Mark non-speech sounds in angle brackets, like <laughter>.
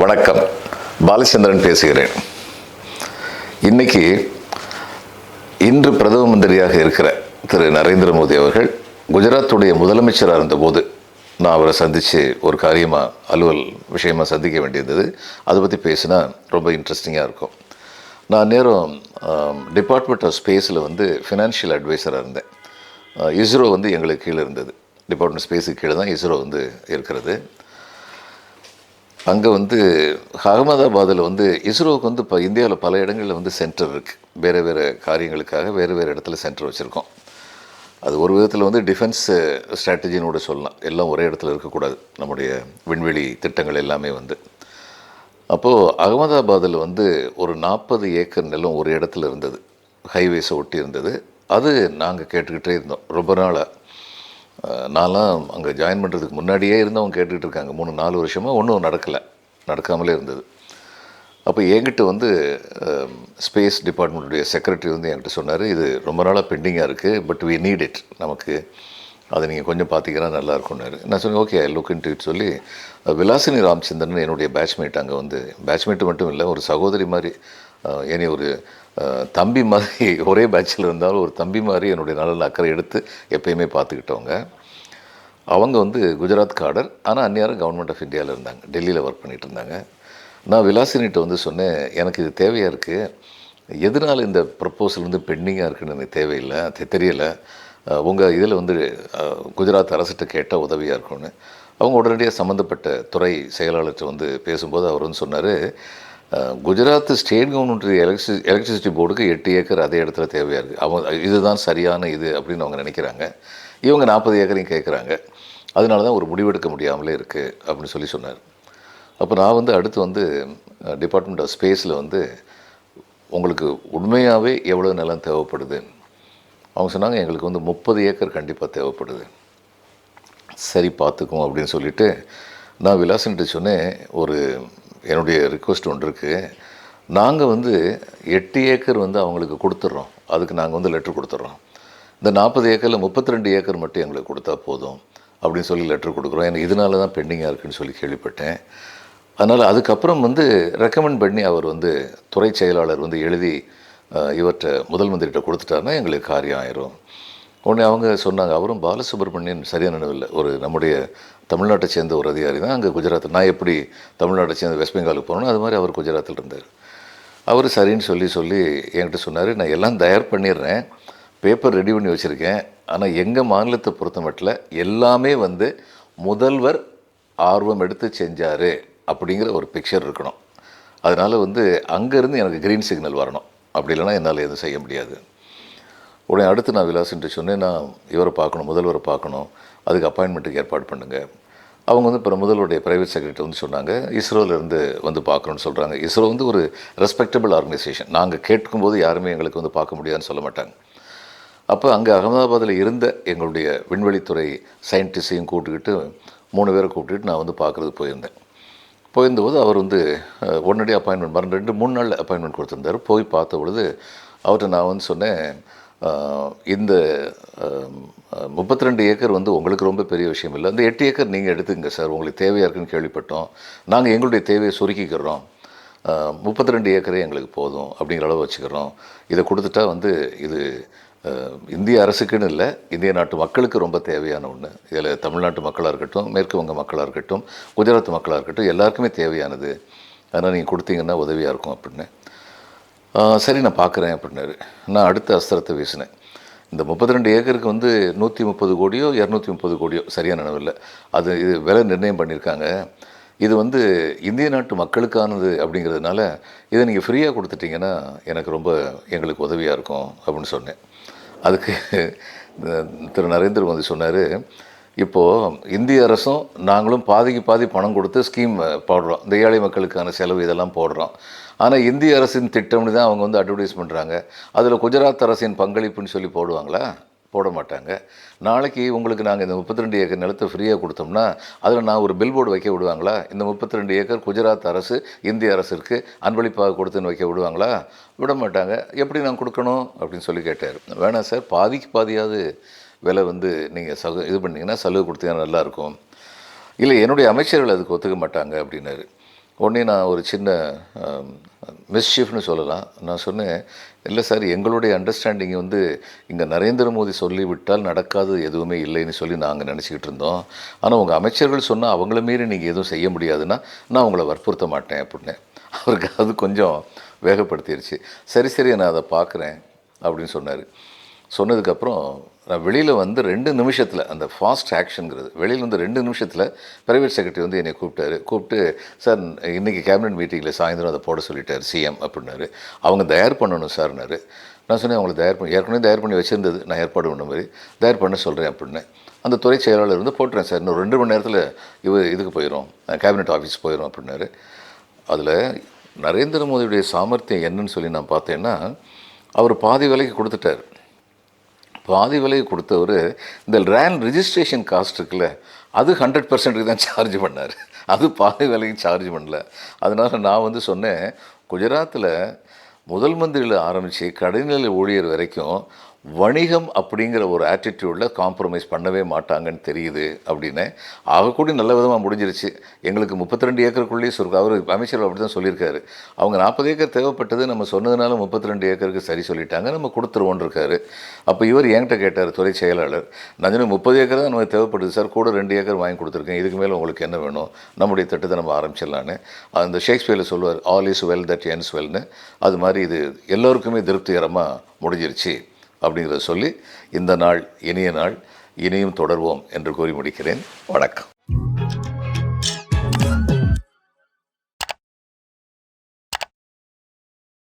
வணக்கம். பாலச்சந்திரன் பேசுகிறேன். இன்னைக்கு இன்று பிரதம மந்திரியாக இருக்கிற திரு நரேந்திர மோடி அவர்கள் குஜராத்துடைய முதலமைச்சராக இருந்தபோது நான் அவரை சந்தித்து ஒரு காரியமாக அலுவல் விஷயமாக சந்திக்க வேண்டியிருந்தது. அதை பற்றி பேசினா ரொம்ப இன்ட்ரெஸ்டிங்காக இருக்கும். நான் நேரம் டிபார்ட்மெண்ட் ஆஃப் ஸ்பேஸில் வந்து ஃபினான்ஷியல் அட்வைசராக இருந்தேன். இஸ்ரோ வந்து எங்களுக்கு கீழே இருந்தது. டிபார்ட்மெண்ட் ஸ்பேஸுக்கு கீழே தான் இஸ்ரோ வந்து இருக்கிறது. அங்கே வந்து அகமதாபாத்தில் வந்து இஸ்ரோவுக்கு வந்து இப்போ இந்தியாவில் பல இடங்களில் வந்து சென்டர் இருக்குது வேறு வேறு காரியங்களுக்காக வேறு வேறு இடத்துல சென்டர் வச்சுருக்கோம். அது ஒரு விதத்தில் வந்து டிஃபென்ஸ் ஸ்ட்ராட்டஜின்னு கூட சொல்லலாம். எல்லாம் ஒரே இடத்துல இருக்கக்கூடாது. நம்முடைய விண்வெளி திட்டங்கள் எல்லாமே வந்து. அப்போது அகமதாபாத்தில் வந்து ஒரு நாற்பது ஏக்கர் நிலம் ஒரு இடத்துல இருந்தது. ஹைவேஸை ஒட்டி இருந்தது. அது நாங்கள் கேட்டுக்கிட்டே இருந்தோம். ரொம்ப நாளாக நான்லாம் அங்கே ஜாயின் பண்ணுறதுக்கு முன்னாடியே இருந்தவங்க கேட்டுக்கிட்டு இருக்காங்க. மூணு நாலு வருஷமாக ஒன்றும் நடக்கலை. நடக்காமலே இருந்தது. அப்போ என்கிட்ட வந்து ஸ்பேஸ் டிபார்ட்மெண்ட்டுடைய செக்ரட்டரி வந்து என்கிட்ட சொன்னார் இது ரொம்ப நாளாக பெண்டிங்காக இருக்குது பட் வி நீட் இட் நமக்கு அதை நீங்கள் கொஞ்சம் பார்த்தீங்கன்னா நல்லாயிருக்கும்னாரு நான் சொன்னேன் ஓகே லுக் இன் இட் சொல்லி விலாசினி ராமச்சந்திரன் என்னுடைய பேட்ச்மேட் அங்கே வந்து பேட்ச்மேட்டு மட்டும் இல்லை ஒரு சகோதரி மாதிரி என்னை ஒரு தம்பி மாதிரி ஒரே பேட்சில் இருந்தாலும் ஒரு தம்பி மாதிரி என்னுடைய நலன் அக்கறை எடுத்து எப்பயுமே பார்த்துக்கிட்டவங்க அவங்க வந்து குஜராத் காடர் ஆனால் அந்நியாரும் கவர்மெண்ட் ஆஃப் இந்தியாவில் இருந்தாங்க. டெல்லியில் ஒர்க் பண்ணிட்டு இருந்தாங்க. நான் விலாசினிட்ட வந்து சொன்னேன் எனக்கு இது தேவையாக இருக்குது எதனால் இந்த ப்ரப்போசல் வந்து பெண்டிங்காக இருக்குன்னு எனக்கு தேவையில்லை தெரியலை. உங்கள் இதில் வந்து குஜராத் அரசிட்ட கேட்டால் உதவியாக இருக்கும்னு. அவங்க உடனடியாக சம்மந்தப்பட்ட துறை செயலாளர்கிட்ட வந்து பேசும்போது அவர் வந்து சொன்னார் Gujarat state government electric electricity போர்டுக்கு எட்டு ஏக்கர் அதே இடத்துல தேவையாக இருக்குது அவங்க இதுதான் சரியான இது அப்படின்னு அவங்க நினைக்கிறாங்க. இவங்க நாற்பது ஏக்கரையும் கேட்குறாங்க அதனால தான் ஒரு முடிவெடுக்க முடியாமலே இருக்குது அப்படின்னு சொல்லி சொன்னார். அப்போ நான் வந்து அடுத்து வந்து டிபார்ட்மெண்ட் ஆஃப் ஸ்பேஸில் வந்து உங்களுக்கு உண்மையாகவே எவ்வளோ நிலம் தேவைப்படுது அவங்க சொன்னாங்க எங்களுக்கு வந்து முப்பது ஏக்கர் கண்டிப்பாக தேவைப்படுது. சரி பார்த்துக்குவோம் அப்படின்னு சொல்லிட்டு நான் விலாசன்ட்டு சொன்னேன் ஒரு என்னுடைய ரிக்வஸ்ட் ஒன்று இருக்குது நாங்கள் வந்து எட்டு ஏக்கர் வந்து அவங்களுக்கு கொடுத்துட்றோம் அதுக்கு நாங்கள் வந்து லெட்ரு கொடுத்துட்றோம் இந்த நாற்பது ஏக்கரில் முப்பத்தி ரெண்டு ஏக்கர் மட்டும் எங்களுக்கு கொடுத்தா போதும் அப்படின்னு சொல்லி லெட்ரு கொடுக்குறோம். எனக்கு இதனால தான் பெண்டிங்காக இருக்குன்னு சொல்லி கேள்விப்பட்டேன். அதனால் அதுக்கப்புறம் வந்து ரெக்கமெண்ட் பண்ணி அவர் வந்து துறை செயலாளர் வந்து எழுதி இவர்கிட்ட முதல் மந்திரிகிட்ட கொடுத்துட்டாருன்னா எங்களுக்கு காரியம் ஆயிரும். உடனே அவங்க சொன்னாங்க அவரும் பாலசுப்ரமணியன் சரியான நினைவில்லை. ஒரு நம்முடைய தமிழ்நாட்டை சேர்ந்த ஒரு அதிகாரி தான் அங்கே குஜராத். நான் எப்படி தமிழ்நாட்டை சேர்ந்த வெஸ்ட் பெங்காலுக்கு போனோம் அது மாதிரி அவர் குஜராத்தில் இருந்தார். அவர் சரின்னு சொல்லி சொல்லி என்கிட்ட சொன்னார் நான் எல்லாம் தயார் பண்ணிடுறேன். பேப்பர் ரெடி பண்ணி வச்சுருக்கேன். ஆனால் எங்கள் மாநிலத்தை பொறுத்த மட்டும் எல்லாமே வந்து முதல்வர் ஆர்வம் எடுத்து செஞ்சார் அப்படிங்கிற ஒரு பிக்சர் இருக்கணும். அதனால் வந்து அங்கேருந்து எனக்கு க்ரீன் சிக்னல் வரணும். அப்படி இல்லைன்னா என்னால் எதுவும் செய்ய முடியாது. உடனே அடுத்து நான் விலாசின்ட்டு சொன்னேன் நான் இவரை பார்க்கணும் முதல்வரை பார்க்கணும் அதுக்கு அப்பாயின்மெண்ட்டுக்கு ஏற்பாடு பண்ணுங்கள் அவங்க வந்து இப்போ முதல்வருடைய ப்ரைவேட் செக்ரட்டரி வந்து சொன்னாங்க இஸ்ரோலேருந்து வந்து பார்க்கணும்னு சொல்கிறாங்க இஸ்ரோ வந்து ஒரு ரெஸ்பெக்டபிள் ஆர்கனைசேஷன் நாங்கள் கேட்கும்போது யாருமே எங்களுக்கு வந்து பார்க்க முடியாதுன்னு சொல்ல மாட்டாங்க. அப்போ அங்கே அகமதாபாத்தில் இருந்த எங்களுடைய விண்வெளித்துறை சயின்டிஸ்டையும் கூப்பிட்டுக்கிட்டு மூணு பேரை கூப்பிட்டுக்கிட்டு நான் வந்து பார்க்குறதுக்கு போயிருந்தேன். போயிருந்தபோது அவர் வந்து உடனடி அப்பாயின்மெண்ட் மறு ரெண்டு மூணு நாள் அப்பாயின்மெண்ட் கொடுத்துருந்தார். போய் பார்த்த பொழுது அவர்கிட்ட நான் வந்து சொன்னேன் இந்த முப்பத்தி ரெண்டு ஏக்கர் வந்து உங்களுக்கு ரொம்ப பெரிய விஷயம் இல்லை. அந்த எட்டு ஏக்கர் நீங்கள் எடுத்துங்க சார் உங்களுக்கு தேவையாக இருக்குன்னு கேள்விப்பட்டோம். நாங்கள் எங்களுடைய தேவையை சுருக்கிக்கிறோம். முப்பத்தி ரெண்டு ஏக்கரே எங்களுக்கு போதும் அப்படிங்கிற அளவு வச்சுக்கிறோம். இதை கொடுத்துட்டா வந்து இது இந்திய அரசுக்குன்னு இல்லை இந்திய நாட்டு மக்களுக்கு ரொம்ப தேவையான ஒன்று இதில் தமிழ்நாட்டு மக்களாக இருக்கட்டும் மேற்கு வங்க மக்களாக இருக்கட்டும் குஜராத் மக்களாக இருக்கட்டும் எல்லாருக்குமே தேவையானது. அதனால் நீங்கள் கொடுத்தீங்கன்னா உதவியாக இருக்கும் அப்படின்னு. சரி நான் பார்க்குறேன் அப்படின்னாரு. நான் அடுத்த அஸ்திரத்தை வீசினேன். இந்த முப்பத்தி ரெண்டு ஏக்கருக்கு வந்து நூற்றி முப்பது கோடியோ இரநூத்தி முப்பது கோடியோ சரியான நினைவில்லை. அது இது விலை நிர்ணயம் பண்ணியிருக்காங்க. இது வந்து இந்திய நாட்டு மக்களுக்கானது அப்படிங்கிறதுனால இதை நீங்கள் ஃப்ரீயாக கொடுத்துட்டீங்கன்னா எனக்கு ரொம்ப எங்களுக்கு உதவியாக இருக்கும் அப்படின்னு சொன்னேன். அதுக்கு <laughs> திரு நரேந்திர மோடி சொன்னார் இப்போது இந்திய அரசும் நாங்களும் பாதிக்கு பாதி பணம் கொடுத்து ஸ்கீம் போடுறோம். இந்த ஏழை மக்களுக்கான செலவு இதெல்லாம் போடுறோம். ஆனால் இந்திய அரசின் திட்டம்னு தான் அவங்க வந்து அட்வர்டைஸ் பண்ணுறாங்க அதில் குஜராத் அரசின் பங்களிப்புன்னு சொல்லி போடுவாங்களா? போட மாட்டாங்க நாளைக்கு உங்களுக்கு நாங்கள் இந்த முப்பத்தி ரெண்டு ஏக்கர் நிலத்தை ஃப்ரீயாக கொடுத்தோம்னா அதில் நான் ஒரு பில் போர்டு வைக்க விடுவாங்களா? இந்த முப்பத்தி ரெண்டு ஏக்கர் குஜராத் அரசு இந்திய அரசிற்கு அன்பளிப்பாக கொடுத்துன்னு வைக்க விடுவாங்களா? விட மாட்டாங்க எப்படி நான் கொடுக்கணும்? அப்படின்னு சொல்லி கேட்டார். வேணாம் சார் பாதிக்கு பாதியாவது விலை வந்து நீங்கள் சகு இது பண்ணிங்கன்னா சலுகை கொடுத்தீங்கன்னா நல்லாயிருக்கும். இல்லை என்னுடைய அமைச்சர்கள் அதுக்கு ஒத்துக்க மாட்டாங்க அப்படின்னாரு. உடனே நான் ஒரு சின்ன மிஸ்ஷீஃப்னு சொல்லலாம். நான் சொன்னேன் இல்லை சார் எங்களுடைய அண்டர்ஸ்டாண்டிங் வந்து இங்கே நரேந்திர மோடி சொல்லிவிட்டால் நடக்காது எதுவுமே இல்லைன்னு சொல்லி நாங்கள் நினச்சிக்கிட்டு இருந்தோம். ஆனால் உங்கள் அமைச்சர்கள் சொன்னால் அவங்கள மீறி நீங்கள் எதுவும் செய்ய முடியாதுன்னா நான் உங்களை வற்புறுத்த மாட்டேன் அப்படின்னு. அவருக்கு அது கொஞ்சம் வேகப்படுத்திடுச்சு சரி சரி நான் அதை பார்க்குறேன் அப்படின்னு சொன்னார். சொன்னதுக்கப்புறம் நான் வெளியில் வந்து ரெண்டு நிமிஷத்தில் அந்த ஃபாஸ்ட் ஆக்ஷனுங்கிறது வெளியில் வந்து ரெண்டு நிமிஷத்தில் பிரைவேட் செக்ரட்டரி வந்து என்னை கூப்பிட்டாரு. கூப்பிட்டு சார் இன்றைக்கி கேபினட் மீட்டிங்கில் சாயந்தரம் அதை போட சொல்லிட்டார் சிஎம் அப்படின்னாரு. அவங்க தயார் பண்ணணும் சார்னாரு நான் சொன்னேன் அவங்களை தயார் பண்ணி ஏற்கனவே தயார் பண்ணி வச்சுருந்தது. நான் ஏற்பாடு பண்ண மாதிரி. தயார் பண்ண சொல்கிறேன் அப்படின்னு அந்த துறை செயலாளர் வந்து போட்டுறேன் சார் இன்னும் ரெண்டு மணி நேரத்தில் இவ இதுக்கு போயிடும் கேபினட் ஆஃபீஸ் போயிடும் அப்படின்னாரு. அதில் நரேந்திர மோடியுடைய சாமர்த்தியம் என்னன்னு சொல்லி நான் பார்த்தேன்னா அவர் பாதி விலைக்கு கொடுத்துட்டார். பாதி விலையை கொடுத்தவர் இந்த ரேன் ரிஜிஸ்ட்ரேஷன் காஸ்ட் இருக்குல்ல அது ஹண்ட்ரட் பர்சன்ட்டுக்கு தான் சார்ஜ் பண்ணார். அது பாதி விலையும் சார்ஜ் பண்ணல. அதனால் நான் வந்து சொன்னேன் குஜராத்தில் முதல் மந்திரியில் ஆரம்பித்து கடைநிலை ஊழியர் வரைக்கும் வணிகம் அப்படிங்கிற ஒரு ஆட்டிடியூடில் காம்ப்ரமைஸ் பண்ணவே மாட்டாங்கன்னு தெரியுது அப்படின்னு. ஆகக்கூடி நல்ல விதமாக முடிஞ்சிருச்சு. எங்களுக்கு முப்பத்தி ரெண்டு ஏக்கருக்குள்ளேயே சொருக்கு அவர் அமைச்சர் அப்படி தான் சொல்லியிருக்காரு. அவங்க நாற்பது ஏக்கர் தேவைப்பட்டது நம்ம சொன்னதுனால முப்பத்தி ரெண்டு ஏக்கருக்கு சரி சொல்லிட்டாங்க. நம்ம கொடுத்துருவோன்னு இருக்காரு. அப்போ இவர் என்கிட்ட கேட்டார் துறை செயலாளர் நான் முப்பது ஏக்கர் தான் நமக்கு தேவைப்படுது சார். கூட ரெண்டு ஏக்கர் வாங்கி கொடுத்துருக்கேன். இதுக்கு மேலே உங்களுக்கு என்ன வேணும்? நம்முடைய திட்டத்தை நம்ம ஆரம்பிச்சிடலான்னு அந்த ஷேக்ஸ்பியரில் சொல்லுவார் all is well that ends வெல்னு அது மாதிரி இது எல்லோருக்குமே திருப்திகரமாக முடிஞ்சிருச்சு. அப்படிங்கிறத சொல்லி இந்த நாள் இனிய நாள் இனியும் தொடர்வோம் என்று கூறி முடிக்கிறேன். வணக்கம்.